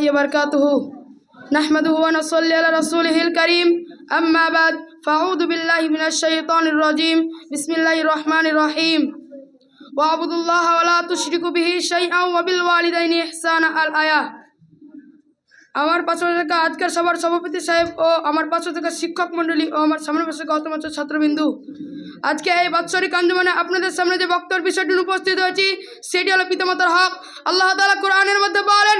وبركاته نحمده ونصلي على رسوله الكريم أما بعد فأعوذ بالله من الشيطان الرجيم بسم الله الرحمن الرحيم واعبدوا الله ولا تشركوا به شيئا وبالوالدين إحسانا الآية আমার পাঁচ থাকা আজকের সবার সভাপতি সাহেব ও আমার পাঁচ থাকা শিক্ষক মণ্ডলী ও আমার সামনে বসে গত বছর ছাত্রবিন্দু আজকে এই বাৎসরিক আঞ্জমানে আপনাদের সামনে যে বক্তব্য বিষয়টি নিয়ে উপস্থিত হয়েছি সেটি হলো পিতামাতার হক আল্লাহ তাআলা কোরআনের মধ্যে বলেন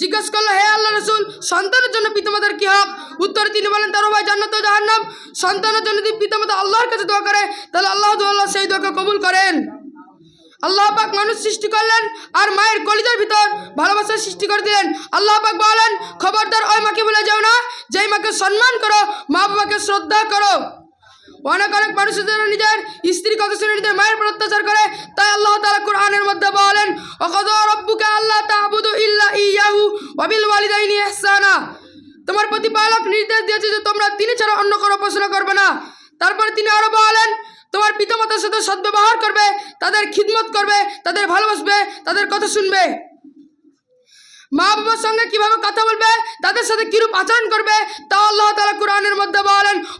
জিজ্ঞেস করল, হে আল্লাহ রসুল, সন্তানের জন্য পিতামাতার কি হক? উত্তরে তিনি বলেন, তার ভাই জান্নাত ও জাহান্নাম। সন্তানের জন্য যদি পিতামাতা আল্লাহর কাছে দোয়া করে, তাহলে আল্লাহ আল্লাহ সেই দোয়াকে কবুল করেন। আল্লাহ পাক মানুষ সৃষ্টি করলেন আর মায়ের কলিজার ভিতর ভালোবাসা সৃষ্টি করে দিলেন। আল্লাহ পাক বলেন, খবরদার, ওই মাকে বলে যাও না। যেই মাকে সম্মান করো মা বাবাকে শ্রদ্ধা করো। অনেক অনেক মানুষের জন্য নিজের স্ত্রী কথা শুনে নিজের মায়ের উপর অত্যাচার করে, তাই আল্লাহ তাআলা কোরআনের মধ্যে বলেন, অকদ আল্লাহ তা'বুদু ইল্লা ইয়াহু ওয়া বিল ওয়ালিদাইনি ইহসানা। তোমার প্রতিপালক নির্দেশ দিয়েছে যে তোমরা তিনি ছাড়া অন্য কোনো উপাসনা করবে না। তারপরে তিনি আরও বলেন, তোমার পিতামাতার সাথে সদ্ব্যবহার করবে, তাদের খিদমত করবে, তাদের ভালোবাসবে, তাদের কথা শুনবে। মা বাবার সঙ্গে কীভাবে কথা বলবে, তাদের সাথে কিরূপ আচরণ করবে, তা আল্লাহ তাআলা কোরআনের মধ্যে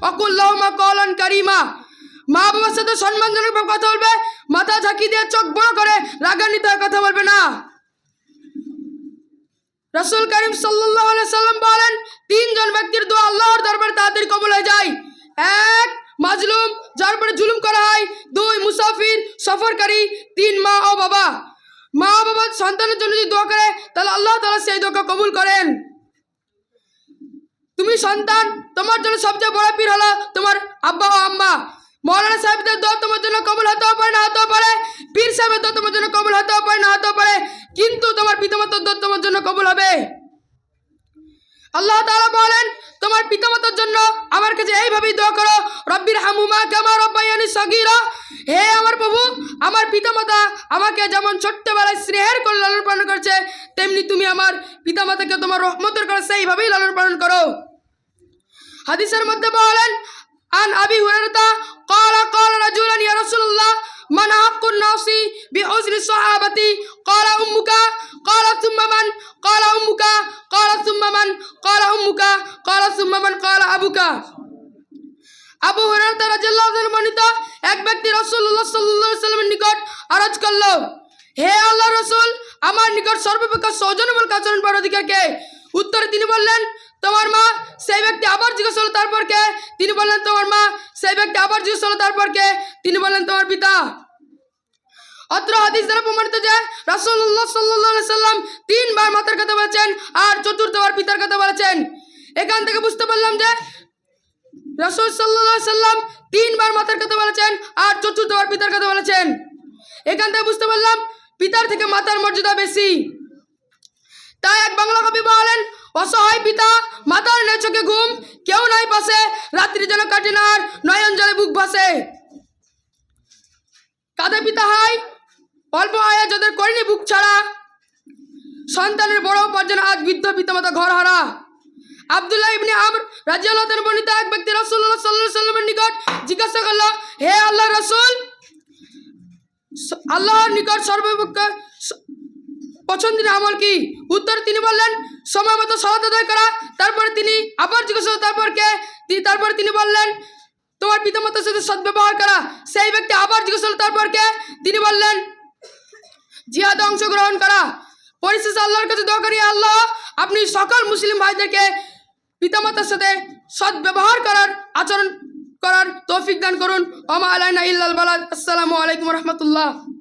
অকুল্লাহমা কলান কারিমা। মা বাবার সাথে সম্মানজনকভাবে কথা বলবে, মাথা ঝাঁকি দিয়ে চোখ বড় করে রাগান্বিত কথা বলবে না। রসুল করিম সাল্লাহ সাল্লাম বলেন, তিনজন ব্যক্তির দোয়া আল্লাহর দরবারে তাড়াতাড়ি কবল হয়ে যায়। এক, মাজলুম, যার উপরে জুলুম করা হয়। দুই, মুসাফির, সফরকারী, তিন, মা ও বাবা। মা ও বাবা সন্তানের জন্য যদি দোয়া করে, তাহলে আল্লাহ তাআলা সেই দোয়া কবুল করেন। তুমি সন্তান, তোমার জন্য সবচেয়ে বড় পীর হলো তোমার আব্বা ও আম্মা। মৌলানা সাহেবদের দোয়া তোমার জন্য কবুল হতেও পারে, না হতেও পারে। পীর সাহেবের দোয়া তোমার জন্য কবুল হতেও পারে, না হতেও পারে। কিন্তু তোমার পিতামাতার দোয়া তোমার জন্য কবুল হবে। আল্লাহ তাআলা বলেন, তোমার পিতামাতার জন্য আমার কাছে এইভাবেই দোয়া করো রব্বির হামুমা কামা রব্বায়ানি সগীরা। হে আমার প্রভু, আমার পিতামাতা আমাকে যেমন ছোট্টবেলায় স্নেহের করে লালন পালন করেছে, তেমনি তুমি আমার পিতামাতাকে তোমার রহমতের করে সেইভাবেই লালন পালন করো। হাদিসের মধ্যে বলেন, আন আবি হুরাইরাতা ক্বালা ক্বালা রাজুলান, ইয়া রাসূলুল্লাহ, মান হাক্কুন নাসি বিউজরি সাহাবাতি, ক্বালা উম্মুকা, ক্বালা সুম্মা মান, ক্বালা উম্মুকা, ক্বালা সুম্মা মান, ক্বালা উম্মুকা, ক্বালা সুম্মা মান, ক্বালা আবুকা। আবু হুরাইরাতা রাদিয়াল্লাহু আনহু বর্ণিত এক ব্যক্তি রাসূলুল্লাহ সাল্লাল্লাহু আলাইহি সাল্লামের নিকট আরজ করল, হে আল্লাহর রাসূল, আমার নিকট সর্বপ্রকার সৌজন্যমূলক আচরণ করার অধিকার কে উত্তরে তিনি বললেন তোমার মা সেই ব্যক্তি আবার জিজ্ঞেস হলো তারপর কে? তিনি বললেন, তোমার মা সেই ব্যক্তি আবার জিজ্ঞেস হলো তারপর কে? তিনি বললেন, তোমার পিতা। অত্র হাদিস দ্বারা প্রমাণিত যে রাসূলুল্লাহ সাল্লাল্লাহু আলাইহি সাল্লাম তিনবার মাতার কথা বলেছেন আর চতুর্থবার পিতার কথা বলেছেন। এখান থেকে বুঝতে পারলাম যে রাসূল আলাইহি সাল্লাম তিনবার মাতার কথা বলেছেন আর চতুর্থবার পিতার কথা বলেছেন। এখান থেকে বুঝতে পারলাম, পিতার থেকে মাতার মর্যাদা বেশি। তাই এক বাংলা কবি বলেন অসহায় পিতা, মাতার নেই চোখে ঘুম, কেউ নাই পাশে, রাত্রি যেন কাটে না আর নয়ন জলে বুক ভাসে। কাঁদে পিতা হয় অল্প আয়া যাদের করেনি বুক ছাড়া। সন্তানের বড় উপার্জন আজ বৃদ্ধ পিতামাতা ঘর হারা। আব্দুল্লাহ ইবনে আমর রাজিয়াল্লাহ বর্ণিত এক ব্যক্তি রাসূলুল্লাহ সাল্লাল্লাহু আলাইহি সাল্লামের নিকট জিজ্ঞাসা করল, হে আল্লাহ রাসূল? আল্লাহর নিকট সর্বাপেক্ষা পছন্দের আমল কি? উত্তর তিনি বললেন, সময় মতো আদায় করা। তারপরে তিনি আবার জিজ্ঞাসা তারপর কে? তিনি তারপরে তিনি বললেন, তোমার পিতামাতার সাথে সদ্ব্যবহার করা। সেই ব্যক্তি আবার জিজ্ঞাসা তারপর কে? তিনি বললেন, জিহাদে অংশগ্রহণ করা। পরিশেষে আল্লাহর কাছে দোয়া করি, আল্লাহ, আপনি সকল মুসলিম ভাইদেরকে পিতামাতার সাথে সদ্ব্যবহার করার, আচরণ করার তৌফিক দান করুন। ওমা আলাইনা ইল্লাল বালাদ। আসসালামু আলাইকুম রহমতুল্লাহ।